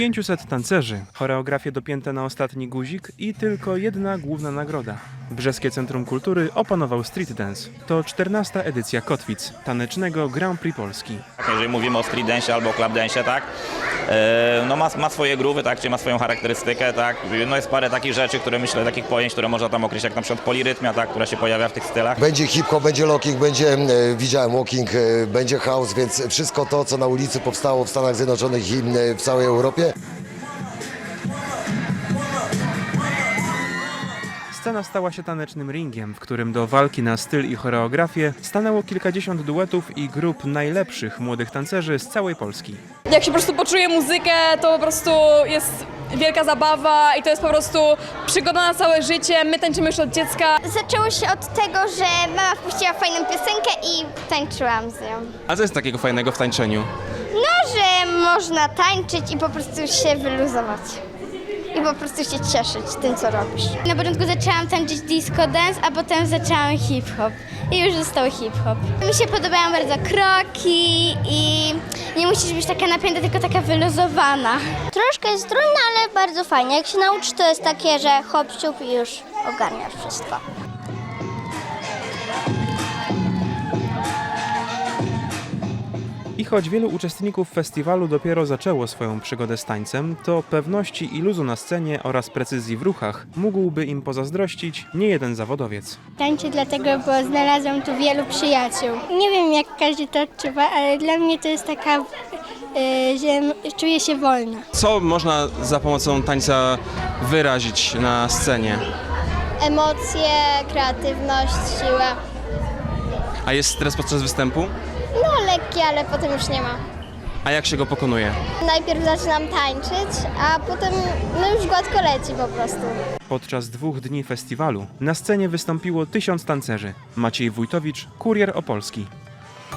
500 tancerzy, choreografie dopięte na ostatni guzik i tylko jedna główna nagroda. Brzeskie Centrum Kultury opanował street dance. To 14. edycja Kotwic, tanecznego Grand Prix Polski. Tak, Jeżeli mówimy o street dance albo club dance, tak, e, no ma, ma swoje groove'y, tak, czyli ma swoją charakterystykę, tak, no jest parę takich rzeczy, które myślę, takich pojęć, które można tam określić, jak na przykład polirytmia, tak, która się pojawia w tych stylach. Będzie hip-hop, będzie locking, będzie, e, widziałem walking, e, będzie house, więc wszystko to, co na ulicy powstało w Stanach Zjednoczonych i e, w całej Europie, Scena stała się tanecznym ringiem, w którym do walki na styl i choreografię stanęło kilkadziesiąt duetów i grup najlepszych młodych tancerzy z całej Polski. Jak się po prostu poczuje muzykę, to po prostu jest wielka zabawa i to jest po prostu przygoda na całe życie. My tańczymy już od dziecka. Zaczęło się od tego, że mama wpuściła fajną piosenkę i tańczyłam z nią. A co jest takiego fajnego w tańczeniu? No, że można tańczyć i po prostu się wyluzować. I po prostu się cieszyć tym, co robisz. Na początku zaczęłam tańczyć disco dance, a potem zaczęłam hip-hop. I już został hip-hop. Mi się podobają bardzo kroki i nie musisz być taka napięta, tylko taka wyluzowana. Troszkę jest trudne, ale bardzo fajnie. Jak się nauczysz, to jest takie, że hop, siup i już ogarniasz wszystko. I choć wielu uczestników festiwalu dopiero zaczęło swoją przygodę z tańcem, to pewności i luzu na scenie oraz precyzji w ruchach mógłby im pozazdrościć niejeden zawodowiec. Tańczę dlatego, bo znalazłam tu wielu przyjaciół. Nie wiem, jak każdy to odczuwa, ale dla mnie to jest taka, y, że czuję się wolna. Co można za pomocą tańca wyrazić na scenie? Emocje, kreatywność, siła. A jest stres podczas występu? Lekkie, ale potem już nie ma. A jak się go pokonuje? Najpierw zaczynam tańczyć, a potem no już gładko leci po prostu. Podczas dwóch dni festiwalu na scenie wystąpiło tysiąc tancerzy. Maciej Wójtowicz, Kurier Opolski.